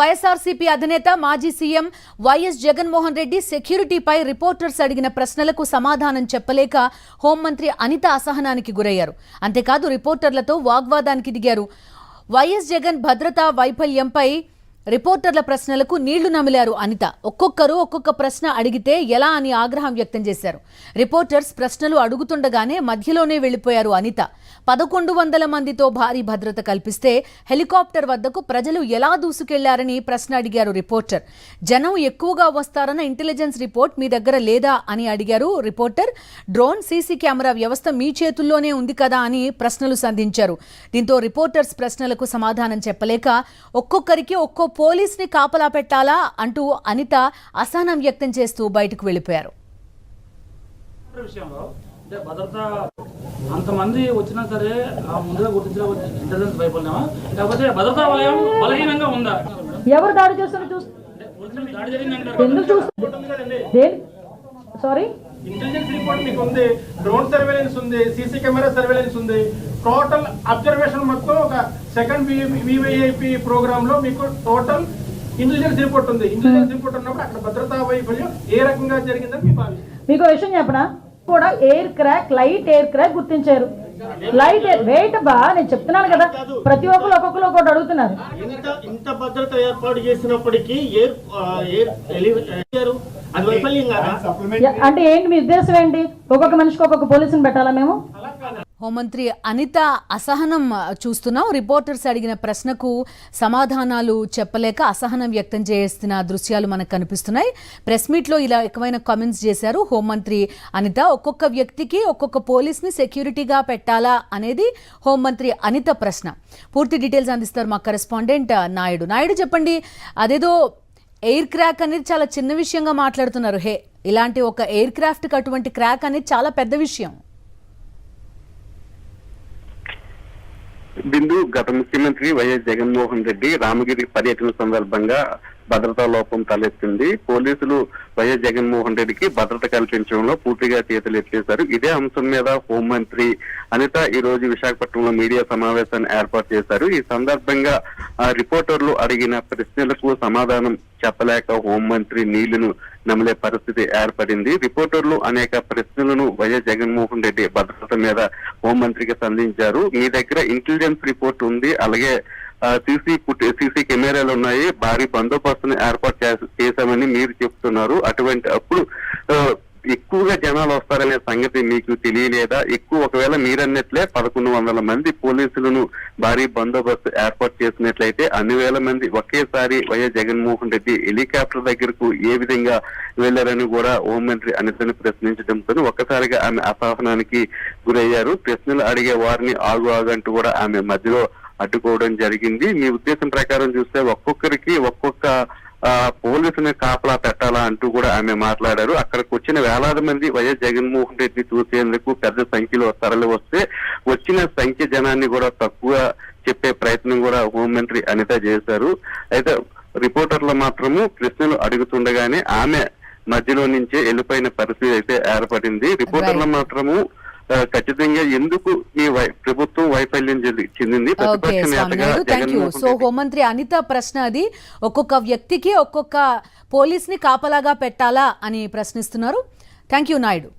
వైఎస్ఆర్సీపీ అధినేత మాజీ CM YS Jaganmohan Reddy సెక్యూరిటీపై రిపోర్టర్స్ అడిగిన ప్రశ్నలకు సమాధానం చెప్పలేక హోంమంత్రి అనిత అసహనానికి గురయ్యారు. అంతేకాదు రిపోర్టర్లతో వాగ్వాదానికి దిగారు. వైఎస్ జగన్ భద్రతా వైఫల్యంపై రిపోర్టర్ల ప్రశ్నలకు నీళ్ళు నమిలారు అనిత. ఒక్కొక్కరు ఒక్కొక్క ప్రశ్న అడిగితే ఎలా అని ఆగ్రహం వ్యక్తం చేశారు. రిపోర్టర్స్ ప్రశ్నలు అడుగుతుండగానే మధ్యలోనే వెళ్ళిపోయారు అనిత. పదకొండు వందల మందితో భారీ భద్రత కల్పిస్తే హెలికాప్టర్ వద్దకు ప్రజలు ఎలా దూసుకెళ్ళారని ప్రశ్న అడిగారు రిపోర్టర్. జనం ఎక్కువగా వస్తారన్న ఇంటెలిజెన్స్ రిపోర్ట్ మీ దగ్గర లేదా అని అడిగారు రిపోర్టర్. డ్రోన్ సీసీ కెమెరా వ్యవస్థ మీ చేతుల్లోనే ఉంది కదా అని ప్రశ్నలు సంధించారు. దీంతో రిపోర్టర్స్ ప్రశ్నలకు సమాధానం చెప్పలేక ఒక్కొక్కరికి ఒక్కో పోలీస్ని కాపలా పెట్టాలా అంటూ అనిత అసహనం వ్యక్తం చేస్తూ బయటకు భద్రత అంతమంది వచ్చినా సరే ఆ ముందుగా గుర్తించిన ఇంటెలిజెన్స్ వైఫల్యమా లేకపోతే భద్రతా వలయం బలహీనంగా ఉందా? ఎవరు దాడి చేస్తున్నారు చూస్ అంటే పోలీసులు దాడి జరిగింది అంటారు ఎందుకు చూస్తున్నారు దేని సారీ ఇంటెలిజెన్స్ రిపోర్ట్ మీకు ఉంది. డ్రోన్ సర్వేలెన్స్ ఉంది. సీసీ కెమెరా సర్వేలెన్స్ ఉంది. టోటల్ అబ్జర్వేషన్ మొత్తం ఒక సెకండ్ వివైఐపి ప్రోగ్రామ్లో మీకు టోటల్ ఇంటెలిజెన్స్ రిపోర్ట్ ఉంది. ఇంటెలిజెన్స్ రిపోర్ట్ ఉన్నప్పుడు అక్కడ భద్రతా వైఫల్యం ఏ రకంగా జరిగిందని మీకు ఒక విషయం చెప్పనా? కూడా air crack light air crack గుర్తించారు. లైట్ ఎయిర్ వెయిట్ బా నేను చెప్తున్నాను కదా. ప్రతి ఒక్కరు ఒక్కొక్కరు ఒకటి అడుగుతున్నారు. ఇంత ఇంత భద్రత ఏర్పాటు చేసినప్పటికీ అంటే ఏంటి మీ ఉద్దేశం ఏంటి? ఒక్కొక్క మనిషికి ఒక్కొక్క పోలీసుని పెట్టాలా మేము? హోంమంత్రి అనిత అసహనం చూస్తున్నాం. రిపోర్టర్స్ అడిగిన ప్రశ్నకు సమాధానాలు చెప్పలేక అసహనం వ్యక్తం చేస్తున్న దృశ్యాలు మనకు కనిపిస్తున్నాయి. ప్రెస్ మీట్లో ఇలా ఎక్కువైన కామెంట్స్ చేశారు హోంమంత్రి అనిత. ఒక్కొక్క వ్యక్తికి ఒక్కొక్క పోలీస్ని సెక్యూరిటీగా పెట్టాలా అనేది హోంమంత్రి అనిత ప్రశ్న. పూర్తి డీటెయిల్స్ అందిస్తారు మా కరెస్పాండెంట్ నాయుడు. నాయుడు చెప్పండి అదేదో ఎయిర్ క్రాక్ అనేది చాలా చిన్న విషయంగా మాట్లాడుతున్నారు. హే ఇలాంటి ఒక ఎయిర్ క్రాఫ్ట్కి అటువంటి క్రాక్ అనేది చాలా పెద్ద విషయం. బిందు గత ముఖ్యమంత్రి వైఎస్ జగన్మోహన్ రెడ్డి రామగిరి పర్యటన సందర్భంగా భద్రతా లోపం తలెత్తింది. పోలీసులు వైఎస్ జగన్మోహన్ రెడ్డికి భద్రత కల్పించడంలో పూర్తిగా చేతులు ఎత్తేశారు. ఇదే అంశం మీద హోంమంత్రి అనిత ఈ రోజు విశాఖపట్నంలో మీడియా సమావేశాన్ని ఏర్పాటు చేశారు. ఈ సందర్భంగా ఆ, రిపోర్టర్లు అడిగిన ప్రశ్నలకు సమాధానం చెప్పలేక హోంమంత్రి నీళ్ళను నమిలే పరిస్థితి ఏర్పడింది. రిపోర్టర్లు అనేక ప్రశ్నలను వైఎస్ జగన్మోహన్ రెడ్డి భద్రత మీద హోంమంత్రికి సంధించారు. మీ దగ్గర ఇంటెలిజెన్స్ రిపోర్ట్ ఉంది. అలాగే సీసీ సీసీ కెమెరాలు ఉన్నాయి. భారీ బందోబస్తును ఏర్పాటు చేశామని మీరు చెప్తున్నారు. అటువంటి అప్పుడు ఎక్కువగా జనాలు వస్తారనే సంగతి మీకు తెలియలేదా? ఎక్కువ ఒకవేళ మీరన్నట్లే పదకొండు వందల మంది పోలీసులను భారీ బందోబస్తు ఏర్పాటు చేసినట్లయితే అన్ని వేల మంది ఒకేసారి వైఎస్ జగన్మోహన్ రెడ్డి హెలికాప్టర్ దగ్గరకు ఏ విధంగా వెళ్ళారని కూడా హోంమంత్రి అనితను ప్రశ్నించడంతో ఒక్కసారిగా ఆమె అసహనానికి గురయ్యారు. ప్రశ్నలు అడిగే వారిని ఆగు ఆగంటూ అంటూ కూడా ఆమె మధ్యలో అడ్డుకోవడం జరిగింది. మీ ఉద్దేశం ప్రకారం చూస్తే ఒక్కొక్కరికి ఒక్కొక్క పోలీసుని కాపలా పెట్టాలా అంటూ కూడా ఆమె మాట్లాడారు. అక్కడికి వచ్చిన వేలాది మంది వైఎస్ జగన్మోహన్ రెడ్డి చూసేందుకు పెద్ద సంఖ్యలో తరలి వస్తే వచ్చిన సంఖ్య జనాన్ని కూడా తక్కువ చెప్పే ప్రయత్నం కూడా హోంమంత్రి అనిత చేశారు. అయితే రిపోర్టర్లు మాత్రము ప్రశ్నలు అడుగుతుండగానే ఆమె మధ్యలో నుంచే వెళ్ళిపోయిన పరిస్థితి అయితే ఏర్పడింది. రిపోర్టర్లు మాత్రము ఖచ్చితంగా ఎందుకు ఈ ప్రభుత్వం వైఫల్యం చెంది- చెందింది? సో హోంమంత్రి అనిత ప్రశ్న అది. ఒక్కొక్క వ్యక్తికి ఒక్కొక్క పోలీస్ని కాపలాగా పెట్టాలా అని ప్రశ్నిస్తున్నారు. Thank you Naidu.